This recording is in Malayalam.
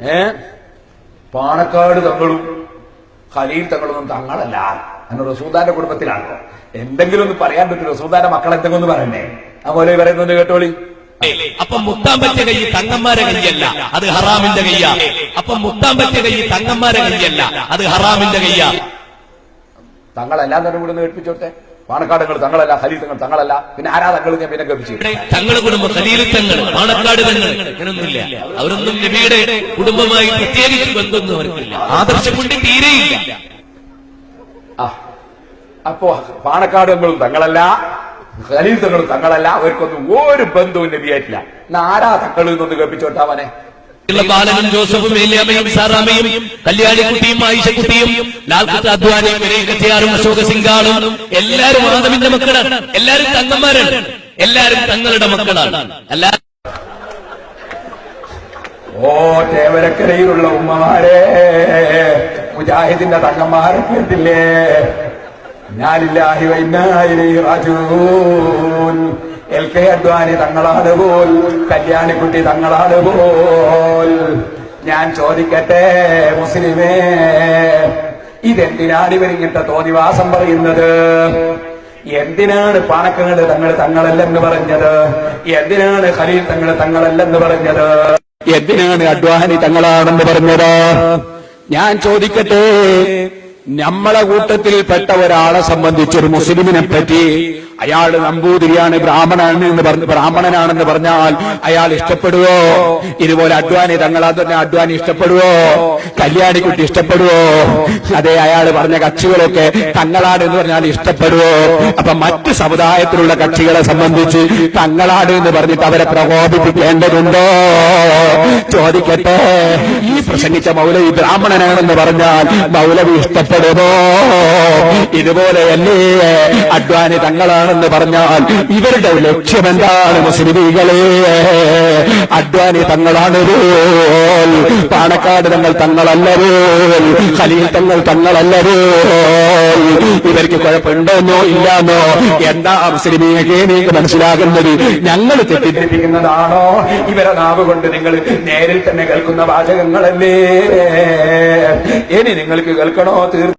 ഏ? പാണക്കാട് തങ്ങളും ഖലീൽ തങ്ങളൊന്നും തങ്ങളല്ല. അങ്ങനെ റസൂദാന്റെ കുടുംബത്തിലാണോ എന്തെങ്കിലും ഒന്ന് പറയാൻ പറ്റും റസൂദാന്റെ മക്കൾ എന്തെങ്കിലും ഒന്ന് പറയണ്ടേ? ആ പോലെ പറയുന്നുണ്ട് കേട്ടോളി. അപ്പൊ മുത്താൻ പറ്റിയ കൈ തങ്ങന്മാരെ കൈയല്ല. അത് ഹറാമിന്റെ കയ്യാ അപ്പൊ മുത്താൻ പറ്റിയ കൈ തങ്ങന്മാരെ കൈയല്ല. അത് ഹറാമിന്റെ കയ്യാ തങ്ങളെല്ലാം തന്നെ കൂടെ ഒന്ന് കേൾപ്പിച്ചോട്ടെ പാണക്കാട് തങ്ങൾ തങ്ങളല്ല ഹലീൽ തങ്ങൾ തങ്ങളല്ല. പിന്നെ ആരാ തങ്ങൾ ഞാൻ പിന്നെ ഗപിച്ചു തങ്ങളുടെ കുടുംബം ഹലീൽ തങ്ങൾ പാണക്കാട് തങ്ങൾ അങ്ങനൊന്നുമില്ല അവരൊന്നും നബിയുടെ കുടുംബമായി പ്രത്യേകിച്ച് ബന്ധമൊന്നും അവർക്കില്ല. ആദർശം കൊണ്ട് തീരെയില്ല അപ്പോ പാണക്കാട് തങ്ങളും തങ്ങളല്ല ഹലീൽ തങ്ങളും തങ്ങളല്ല. അവർക്കൊന്നും ഒരു ബന്ധവും നബിയായിട്ടില്ല. എന്നാ ആരാ തങ്ങൾ എന്നൊന്ന് ബാലനും ജോസഫും ഏലിയാമയും സാറാമയും കല്യാണിക്കുട്ടിയും ആയിഷക്കുട്ടിയും ലാൽകുത്ത് അദ്വാനിയും വിനയകത്തിയാറും അശോക സിംഗാളും എല്ലാരും ആദമിന്റെ മക്കളാണ്. എല്ലാരും തങ്ങന്മാരാണ്. എല്ലാരും തങ്ങളുടെ മക്കളാണ്. ഓ തേവരക്കരയിലുള്ള ഉമ്മമാരെ മുജാഹിദിന്റെ തങ്ങന്മാരെ കേട്ടില്ലേ? ഞാനില്ലാഹി വൈനായി റാജൂൻ എൽ കെ അദ്വാനി തങ്ങളാണ് പോൽ കല്യാണിക്കുട്ടി തങ്ങളാണ് പോൽ. ഞാൻ ചോദിക്കട്ടെ മുസ്ലിമേ ഇതെന്തിനാണ് ഇവരിങ്ങനത്തെ തോന്നിവാസം പറയുന്നത്? എന്തിനാണ് പാണക്കങ്ങൾ തങ്ങൾ തങ്ങളല്ലെന്ന് പറഞ്ഞത്? എന്തിനാണ് ഖലീൽ തങ്ങൾ തങ്ങളല്ലെന്ന് പറഞ്ഞത്? എന്തിനാണ് അഡ്വാനി തങ്ങളാണെന്ന് പറഞ്ഞത്? ഞാൻ ചോദിക്കട്ടെ നമ്മളെ കൂട്ടത്തിൽപ്പെട്ട ഒരാളെ സംബന്ധിച്ചൊരു മുസ്ലിമിനെ പറ്റി അയാൾ നമ്പൂതിരിയാണ് ബ്രാഹ്മണൻ എന്ന് പറഞ്ഞ് ബ്രാഹ്മണനാണെന്ന് പറഞ്ഞാൽ അയാൾ ഇഷ്ടപ്പെടുവോ? ഇതുപോലെ അഡ്വാനി തങ്ങളാ തന്നെ അഡ്വാനി ഇഷ്ടപ്പെടുവോ? കല്യാണിക്കുട്ടി ഇഷ്ടപ്പെടുവോ? അതെ അയാൾ പറഞ്ഞ കക്ഷികളൊക്കെ തങ്ങളാട് എന്ന് പറഞ്ഞാൽ ഇഷ്ടപ്പെടുവോ? അപ്പൊ മറ്റ് സമുദായത്തിലുള്ള കക്ഷികളെ സംബന്ധിച്ച് തങ്ങളാട് എന്ന് പറഞ്ഞിട്ട് അവരെ പ്രകോപിപ്പിക്കേണ്ടതുണ്ടോ? ചോദിക്കട്ടെ. ഈ പ്രസംഗിച്ച മൗലവി ബ്രാഹ്മണനാണെന്ന് പറഞ്ഞാൽ മൗലവി ഇഷ്ടപ്പെടുമോ ഇതുപോലെയല്ലേ അഡ്വാനി തങ്ങളാണെന്ന് പറഞ്ഞാൽ ഇവരുടെ ലക്ഷ്യം എന്താണ് മുസ്ലിമീകളെ അഡ്വാനി തങ്ങളാണ് പാണക്കാട് തങ്ങൾ തങ്ങളല്ല പോൽ ഖലീൽ തങ്ങൾ തങ്ങളല്ല പോൽ. ഇവർക്ക് കുഴപ്പമുണ്ടോന്നോ ഇല്ലാന്നോ? എന്താ മുസ്ലിമീകെ നിങ്ങൾക്ക് മനസ്സിലാകുന്നത്? ഞങ്ങൾ തെറ്റിദ്ധരിപ്പിക്കുന്നതാണോ? ഇവരെ നാവ് കൊണ്ട് നിങ്ങൾ നേരിൽ തന്നെ കേൾക്കുന്ന വാചകങ്ങളല്ലേ? ഇനി നിങ്ങൾക്ക് കേൾക്കണോ? തീർച്ചയായും